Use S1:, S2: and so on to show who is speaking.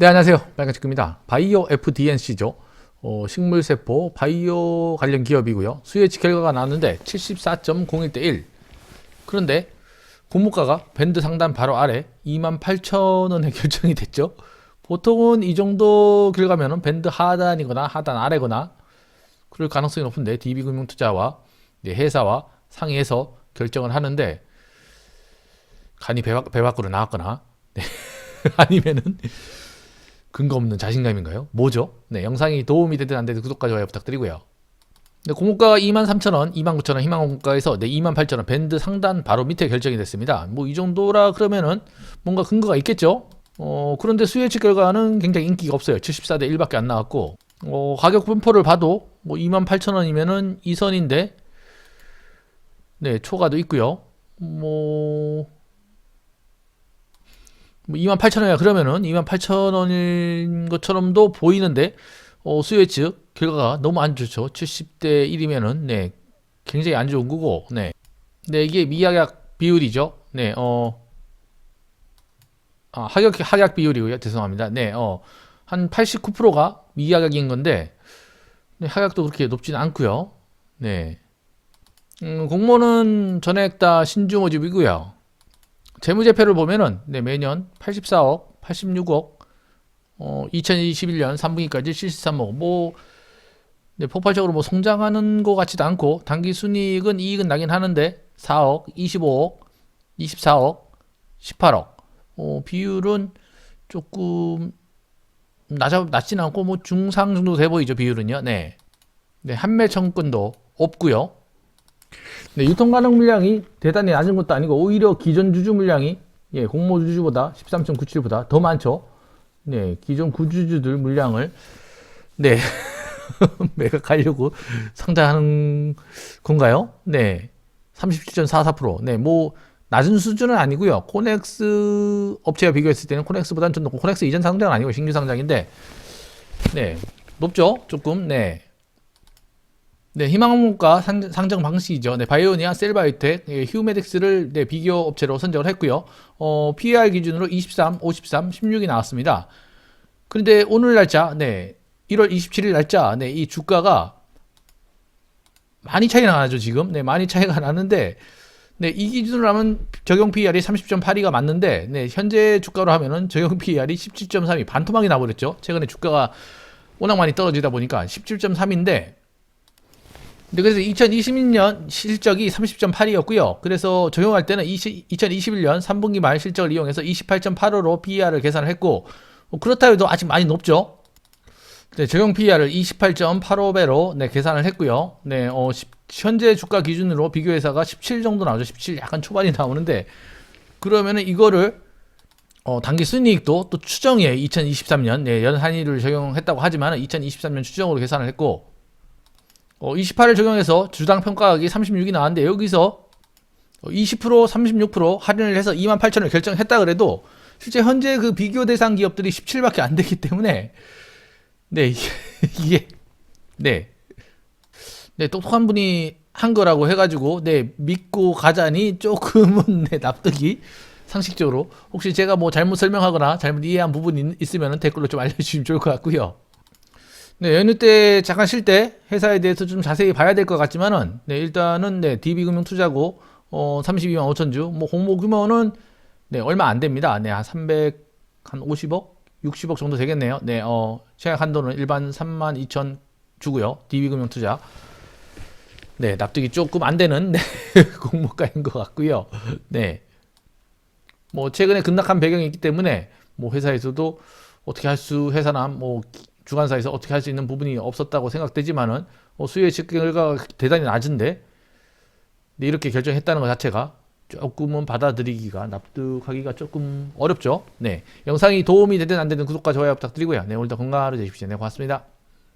S1: 네, 안녕하세요. 빨간치크입니다. 바이오 FDNC죠. 어, 식물세포 바이오 관련 기업이고요. 수혜치 결과가 나왔는데 74.01대 1. 그런데 공모가가 밴드 상단 바로 아래 28,000원에 결정이 됐죠. 보통은 이 정도 결과면은 밴드 하단이거나 하단 아래거나 그럴 가능성이 높은데 DB금융투자와 회사와 상의해서 결정을 하는데 간이 배, 밖- 배 밖으로 나왔거나 네. 아니면은 근거 없는 자신감인가요? 뭐죠? 네, 영상이 도움이 되든 안 되든 구독과 좋아요 부탁드리고요. 네, 공모가가 23,000원, 29,000원 희망공모가에서 네, 28,000원 밴드 상단 바로 밑에 결정이 됐습니다. 뭐 이 정도라 그러면은 뭔가 근거가 있겠죠? 어, 그런데 수혜치 결과는 굉장히 인기가 없어요. 74대 1밖에 안 나왔고 어, 가격 분포를 봐도 뭐 28,000원이면은 2선인데 네, 초과도 있고요. 뭐 뭐 28,000원이야 그러면은 28,000원인 것처럼도 보이는데 어, 수요 측 결과가 너무 안 좋죠. 70대 1이면은 네 굉장히 안 좋은 거고 네. 네 이게 미약약 비율이죠. 네 어. 아, 하격 하약 비율이고요. 죄송합니다. 네, 어, 한 89%가 미약약인 건데 네, 하약도 그렇게 높지는 않고요. 네, 음, 공모는 전액 다 신주 모집이고요. 재무제표를 보면은 네, 매년 84억, 86억, 어, 2021년 3분기까지 73억, 뭐 네, 폭발적으로 뭐 성장하는 것 같지도 않고 단기 순이익은 이익은 나긴 하는데 4억, 25억, 24억, 18억. 어, 비율은 조금 낮아 낮지는 않고 뭐 중상 정도 돼 보이죠 비율은요. 네, 네 한매 청근도 없고요. 네, 유통 가능 물량이 대단히 낮은 것도 아니고 오히려 기존 주주 물량이 예, 공모 주주보다 13.97보다 더 많죠. 네, 기존 구주주들 물량을 네 매각하려고 상장하는 건가요? 네, 37.44%. 네, 뭐 낮은 수준은 아니고요. 코넥스 업체와 비교했을 때는 코넥스보다는 좀 높고 코넥스 이전 상장은 아니고 신규 상장인데 네, 높죠? 조금 네. 네, 희망원가 상- 상장 방식이죠. 네, 바이오니아, 셀바이오텍, 예, 휴메딕스를 네, 비교 업체로 선정을 했고요. 어, PER 기준으로 23, 53, 16이 나왔습니다. 그런데 오늘 날짜, 네, 1월 27일 날짜, 네, 이 주가가 많이 차이가 나죠, 지금. 네, 많이 차이가 나는데, 네, 이 기준으로 하면 적용 PER이 30.82가 맞는데, 네, 현재 주가로 하면은 적용 PER이 17.3이 반토막이 나버렸죠. 최근에 주가가 워낙 많이 떨어지다 보니까 17.3인데, 근데 그래서 2020년 실적이 30.8이었고요. 그래서 적용할 때는 20, 2021년 3분기 말 실적을 이용해서 28.85로 PER을 계산을 했고 뭐 그렇다 해도 아직 많이 높죠. 네, 적용 PER을 28.85배로 네, 계산을 했고요. 네, 어, 십- 현재 주가 기준으로 비교회사가 17 정도 나오죠. 17 약간 초반이 나오는데 그러면은 이거를 어, 단기 순이익도 또 추정에 2023년 네, 연한위를 적용했다고 하지만 2023년 추정으로 계산을 했고 어, 28을 적용해서 주당 평가액이 36이 나왔는데 여기서 어, 20% 36% 할인을 해서 28,000을 결정했다 그래도 실제 현재 그 비교 대상 기업들이 17밖에 안 되기 때문에 네 이게, 이게 네. 네 똑똑한 분이 한 거라고 해가지고 네 믿고 가자니 조금은 네 납득이 상식적으로 혹시 제가 뭐 잘못 설명하거나 잘못 이해한 부분이 있으면 댓글로 좀 알려주시면 좋을 것 같고요. 네, 연휴 때 잠깐 쉴 때 회사에 대해서 좀 자세히 봐야 될 것 같지만은 네, 일단은 네, DB금융 투자고 어 32만 5천 주. 뭐 공모 규모는 네, 얼마 안 됩니다. 네, 한 300, 한 50억, 60억 정도 되겠네요. 네, 어 시작 한도는 일반 3만 2천 주고요. DB금융 투자. 네, 납득이 조금 안 되는 네, 공모가인 것 같고요. 네. 뭐 최근에 급락한 배경이 있기 때문에 뭐 회사에서도 어떻게 할 수 회사나 뭐 주관사에서 어떻게 할 수 있는 부분이 없었다고 생각되지만은 어, 수요 측결과가 대단히 낮은데 네, 이렇게 결정했다는 것 자체가 조금은 받아들이기가 납득하기가 조금 어렵죠. 네 영상이 도움이 되든 안 되든 구독과 좋아요 부탁드리고요. 네 오늘도 건강하루 되십시오. 네 고맙습니다.